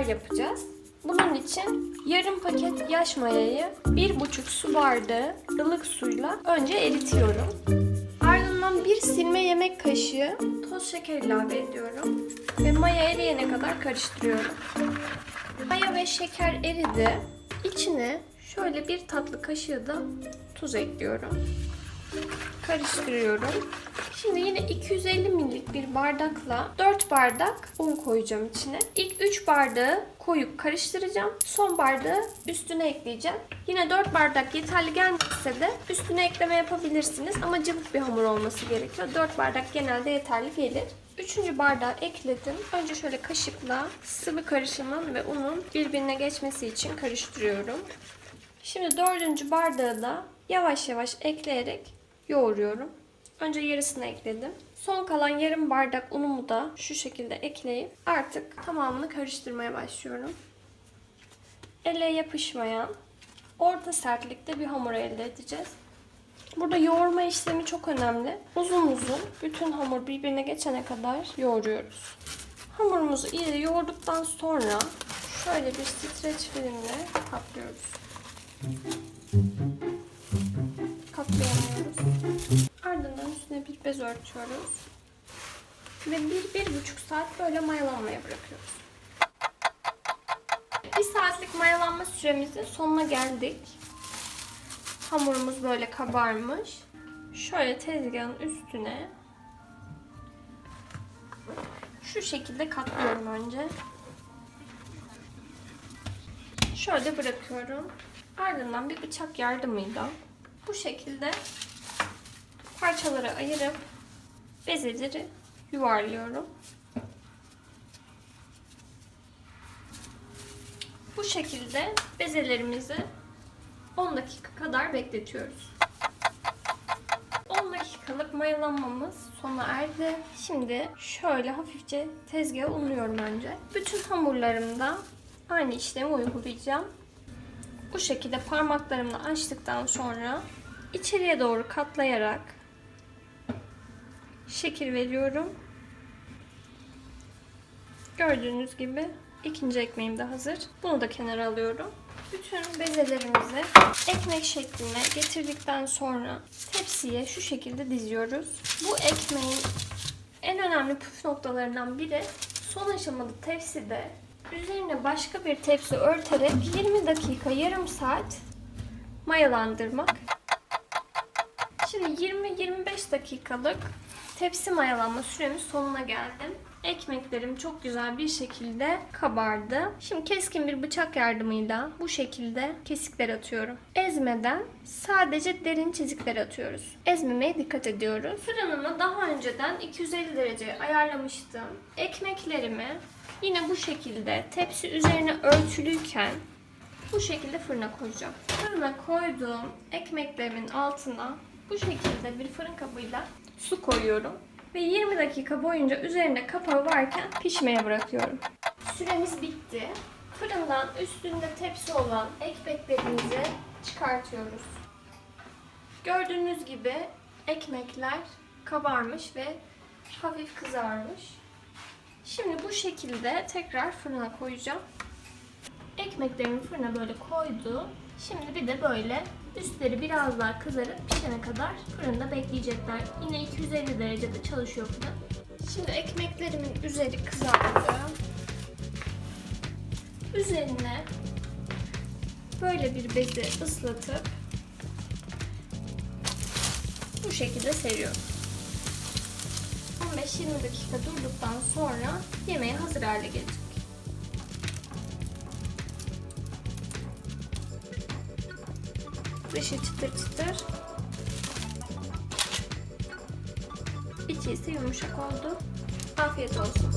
yapacağız. Bunun için yarım paket yaş mayayı 1,5 su bardağı ılık suyla önce eritiyorum. Ardından bir silme yemek kaşığı toz şeker ilave ediyorum. Ve maya eriyene kadar karıştırıyorum. Maya ve şeker eridi. İçine şöyle bir tatlı kaşığı da tuz ekliyorum. Karıştırıyorum. Şimdi yine 250 ml'lik bir bardakla 4 bardak un koyacağım içine. İlk 3 bardağı koyup karıştıracağım. Son bardağı üstüne ekleyeceğim. Yine 4 bardak yeterli gelmezse de üstüne ekleme yapabilirsiniz ama cıvık bir hamur olması gerekiyor. 4 bardak genelde yeterli gelir. Üçüncü bardağı ekledim. Önce şöyle kaşıkla sıvı karışımın ve unun birbirine geçmesi için karıştırıyorum. Şimdi dördüncü bardağı da yavaş yavaş ekleyerek yoğuruyorum. Önce yarısını ekledim. Son kalan yarım bardak unumu da şu şekilde ekleyip artık tamamını karıştırmaya başlıyorum. Elle yapışmayan, orta sertlikte bir hamur elde edeceğiz. Burada yoğurma işlemi çok önemli. Uzun uzun bütün hamur birbirine geçene kadar yoğuruyoruz. Hamurumuzu iyice yoğurduktan sonra şöyle bir streç filmle kaplıyoruz. Katlayamıyoruz. Ardından üstüne bir bez örtüyoruz. Ve bir, bir buçuk saat böyle mayalanmaya bırakıyoruz. Bir saatlik mayalanma süremizin sonuna geldik. Hamurumuz böyle kabarmış. Şöyle tezgahın üstüne şu şekilde katlıyorum önce. Şöyle bırakıyorum. Ardından bir bıçak yardımıyla bu şekilde parçalara ayırıp bezeleri yuvarlıyorum. Bu şekilde bezelerimizi 10 dakika kadar bekletiyoruz. 10 dakikalık mayalanmamız sona erdi. Şimdi şöyle hafifçe tezgaha unluyorum önce. Bütün hamurlarımda aynı işlemi uygulayacağım. Bu şekilde parmaklarımla açtıktan sonra içeriye doğru katlayarak şekil veriyorum. Gördüğünüz gibi ikinci ekmeğim de hazır. Bunu da kenara alıyorum. Bütün bezelerimizi ekmek şekline getirdikten sonra tepsiye şu şekilde diziyoruz. Bu ekmeğin en önemli püf noktalarından biri son aşamalı tepside üzerine başka bir tepsi örterek 20 dakika yarım saat mayalandırmak. Şimdi 20-25 dakikalık tepsi mayalanma süremiz sonuna geldim. Ekmeklerim çok güzel bir şekilde kabardı. Şimdi keskin bir bıçak yardımıyla bu şekilde kesikler atıyorum. Ezmeden sadece derin çizikler atıyoruz. Ezmemeye dikkat ediyoruz. Fırınımı daha önceden 250 dereceye ayarlamıştım. Ekmeklerimi yine bu şekilde tepsi üzerine örtülüyken bu şekilde fırına koyacağım. Fırına koyduğum ekmeklerimin altına bu şekilde bir fırın kabıyla su koyuyorum. Ve 20 dakika boyunca üzerinde kapağı varken pişmeye bırakıyorum. Süremiz bitti. Fırından üstünde tepsi olan ekmeklerimizi çıkartıyoruz. Gördüğünüz gibi ekmekler kabarmış ve hafif kızarmış. Şimdi bu şekilde tekrar fırına koyacağım. Ekmeklerimi fırına böyle koydum. Şimdi bir de böyle üstleri biraz daha kızarıp pişene kadar fırında bekleyecekler. Yine 250 derecede çalışıyor fırın. Şimdi ekmeklerimin üzeri kızardı. Üzerine böyle bir bezi ıslatıp bu şekilde seriyorum. 15-20 dakika durduktan sonra yemeğe hazır hale gelecek. Dışı çıtır çıtır. İçi ise yumuşak oldu. Afiyet olsun.